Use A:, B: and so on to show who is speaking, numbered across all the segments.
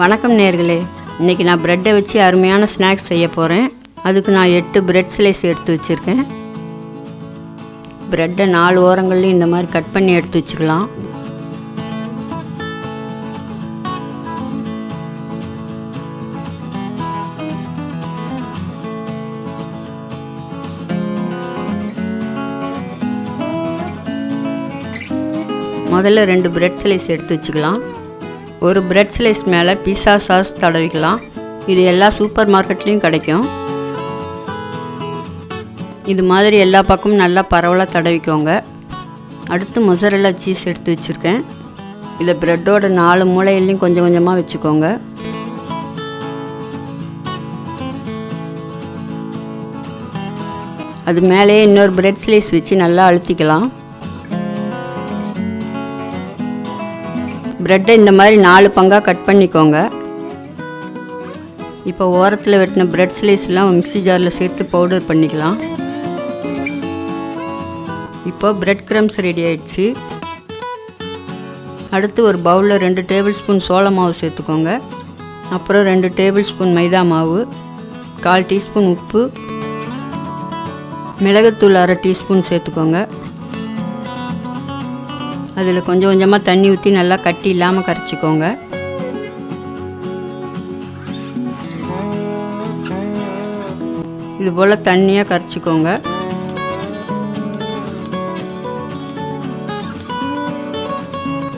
A: வணக்கம் நேர்களே. இன்றைக்கி நான் ப்ரெட்டை வச்சு அருமையான ஸ்நாக்ஸ் செய்ய போகிறேன் அதுக்கு நான் எட்டு ப்ரெட் ஸ்லைஸ் எடுத்து வச்சுருக்கேன். ப்ரெட்டை நாலு ஓரங்கள்லையும் இந்த மாதிரி கட் பண்ணி எடுத்து வச்சுக்கலாம். முதல்ல ரெண்டு பிரெட் ஸ்லைஸ் எடுத்து வச்சுக்கலாம். ஒரு பிரெட் ஸ்லைஸ் மேலே பீஸா சாஸ் தடவிக்கலாம். இது எல்லா சூப்பர் மார்க்கெட்லேயும் கிடைக்கும். இது மாதிரி எல்லா பக்கமும் நல்லா பரவலாக தடவிக்கோங்க. அடுத்து மொசரெல்லா சீஸ் எடுத்து வச்சுருக்கேன். இதை ப்ரெட்டோட நாலு மூளையிலையும் கொஞ்சம் கொஞ்சமாக வச்சுக்கோங்க. அது மேலேயே இன்னொரு பிரெட் ஸ்லைஸ் வச்சு நல்லா அழுத்திக்கலாம். ப்ரெட்டை இந்த மாதிரி நாலு பங்காக கட் பண்ணிக்கோங்க. இப்போ ஓரத்தில் வெட்டின பிரெட் ஸ்லைஸ்லாம் மிக்ஸி ஜாரில் சேர்த்து பவுடர் பண்ணிக்கலாம். இப்போ பிரெட் க்ரம்ஸ் ரெடி ஆயிடுச்சு. அடுத்து ஒரு பவுலில் ரெண்டு டேபிள் ஸ்பூன் சோள மாவு சேர்த்துக்கோங்க. அப்புறம் ரெண்டு டேபிள் ஸ்பூன் மைதா மாவு கால் டீஸ்பூன் உப்பு மிளகுத்தூள் அரை டீஸ்பூன் சேர்த்துக்கோங்க. அதில் கொஞ்சம் கொஞ்சமாக தண்ணி ஊற்றி நல்லா கட்டி இல்லாமல் கரைச்சிக்கோங்க. இது போல் தண்ணியாக கரைச்சிக்கோங்க.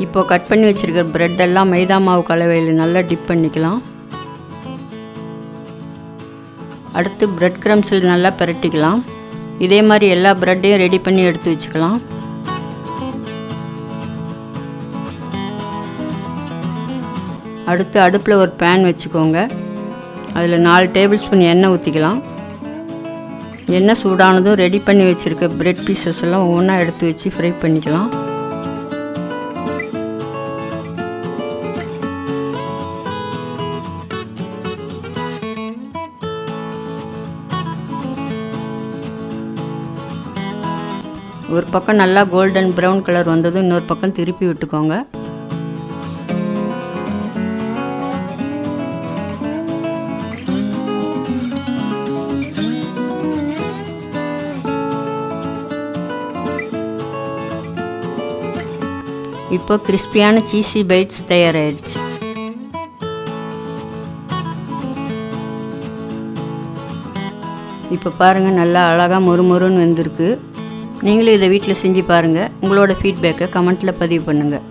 A: இப்போ கட் பண்ணி வச்சுருக்கிற ப்ரெட் எல்லாம் மைதா மாவு கலவையில் நல்லா டிப் பண்ணிக்கலாம். அடுத்து ப்ரெட் க்ரம்ஸில் நல்லா பிரட்டிக்கலாம். இதே மாதிரி எல்லா ப்ரெட்டையும் ரெடி பண்ணி எடுத்து வச்சுக்கலாம். அடுத்து அடுப்பில் ஒரு பேன் வச்சுக்கோங்க. அதில் நாலு டேபிள் ஸ்பூன் எண்ணெய் ஊற்றிக்கலாம் எண்ணெய் சூடானதும் ரெடி பண்ணி வச்சுருக்க பிரெட் பீசஸ் எல்லாம் ஒவ்வொன்றா எடுத்து வச்சு ஃப்ரை பண்ணிக்கலாம். ஒரு பக்கம் நல்லா கோல்டன் ப்ரௌன் கலர் வந்ததும் இன்னொரு பக்கம் திருப்பி விட்டுக்கோங்க. இப்போ கிறிஸ்பியான சீசி பைட்ஸ் தயாராகிடுச்சு இப்போ பாருங்கள் நல்லா அழகாக மொறுமொறுன்னு வந்திருக்கு. நீங்களும் இதை வீட்டில் செஞ்சு பாருங்கள் உங்களோட ஃபீட்பேக்கை கமெண்ட்டில் பதிவு பண்ணுங்கள்